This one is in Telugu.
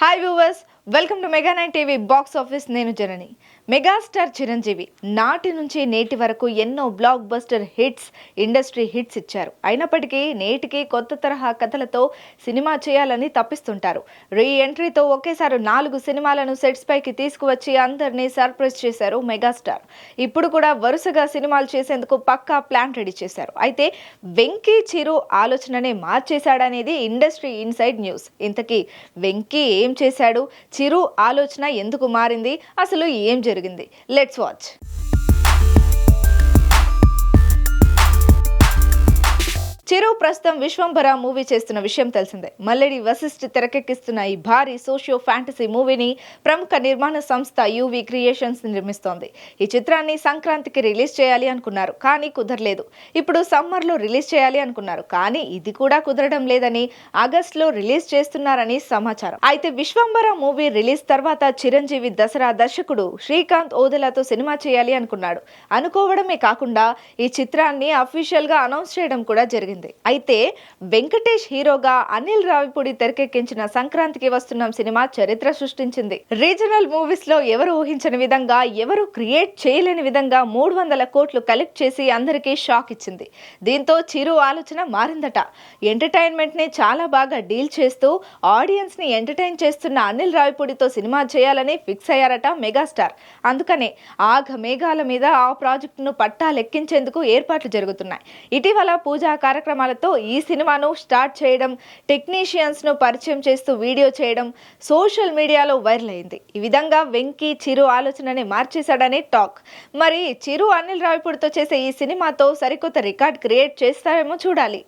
Hi viewers welcome to mega nine TV box office నేను జనని. మెగాస్టార్ చిరంజీవి నాటి నుంచి నేటి వరకు ఎన్నో blockbuster hits industry hits ఇచ్చారు. అయినప్పటికీ నేటికి కొత్త తరహా కథలతో సినిమా చేయాలని తప్పిస్తుంటారు. రీ ఎంట్రీతో ఒకేసారి నాలుగు సినిమాలను సెట్స్ పైకి తీసుకువచ్చి అందరినీ సర్ప్రైజ్ చేశారు మెగాస్టార్. ఇప్పుడు కూడా వరుసగా సినిమాలు చేసేందుకు పక్కా ప్లాన్ రెడీ చేశారు. అయితే వెంకీ చిరు ఆలోచననే మార్చేశాడనేది ఇండస్ట్రీ ఇన్సైడ్ న్యూస్ ఇంతకీ వెంకీ ఏం చేశాడు? చిరు ఆలోచన ఎందుకు మారింది? అసలు ఏం జరిగింది? లెట్స్ వాచ్ ప్రస్తుతం విశ్వంభర మూవీ చేస్తున్న విషయం తెలిసిందే. మల్లెడి వశిష్ఠ్ తెరకెక్కిస్తున్న ఈ భారీ సోషియో ఫ్యాంటసీ మూవీని ప్రముఖ నిర్మాణ సంస్థ యూవీ క్రియేషన్స్ నిర్మిస్తోంది. ఈ చిత్రాన్ని సంక్రాంతికి రిలీజ్ చేయాలి అనుకున్నారు కానీ కుదరలేదు. ఇప్పుడు సమ్మర్లో రిలీజ్ చేయాలి అనుకున్నారు కానీ ఇది కూడా కుదరడం లేదని ఆగస్టులో రిలీజ్ చేస్తున్నారని సమాచారం. అయితే విశ్వంభర మూవీ రిలీజ్ తర్వాత చిరంజీవి దసరా దర్శకుడు శ్రీకాంత్ ఓదెలాతో సినిమా చేయాలి అనుకున్నాడు. అనుకోవడమే కాకుండా ఈ చిత్రాన్ని అఫీషియల్గా అనౌన్స్ చేయడం కూడా జరిగింది. అయితే వెంకటేష్ హీరోగా అనిల్ రావిపూడి తెరకెక్కించిన సంక్రాంతికి వస్తున్నాం సినిమా చరిత్ర సృష్టించింది. రీజనల్ మూవీస్లో ఎవరు ఊహించని విధంగా ఎవరు క్రియేట్ చేయలేని విధంగా మూడు వందల కోట్లు కలెక్ట్ చేసి అందరికీ షాక్ ఇచ్చింది. దీంతో చిరు ఆలోచన మారిందట. ఎంటర్టైన్మెంట్ని చాలా బాగా డీల్ చేస్తూ ఆడియన్స్ని ఎంటర్టైన్ చేస్తున్న అనిల్ రావిపూడితో సినిమా చేయాలని ఫిక్స్ అయ్యారట మెగాస్టార్. అందుకనే ఆఘ మేఘాల మీద ఆ ప్రాజెక్టును పట్టా లెక్కించేందుకు ఏర్పాట్లు జరుగుతున్నాయి. ఇటీవల పూజా కార్యక్రమాల కార్యక్రమాలతో ఈ సినిమాను స్టార్ట్ చేయడం టెక్నీషియన్స్ను పరిచయం చేస్తూ వీడియో చేయడం సోషల్ మీడియాలో వైరల్ అయింది. ఈ విధంగా వెంకీ చిరు ఆలోచనని మార్చేశాడని టాక్. మరి చిరు అనిల్ రావిపూడితో చేసే ఈ సినిమాతో సరికొత్త రికార్డ్ క్రియేట్ చేస్తారేమో చూడాలి.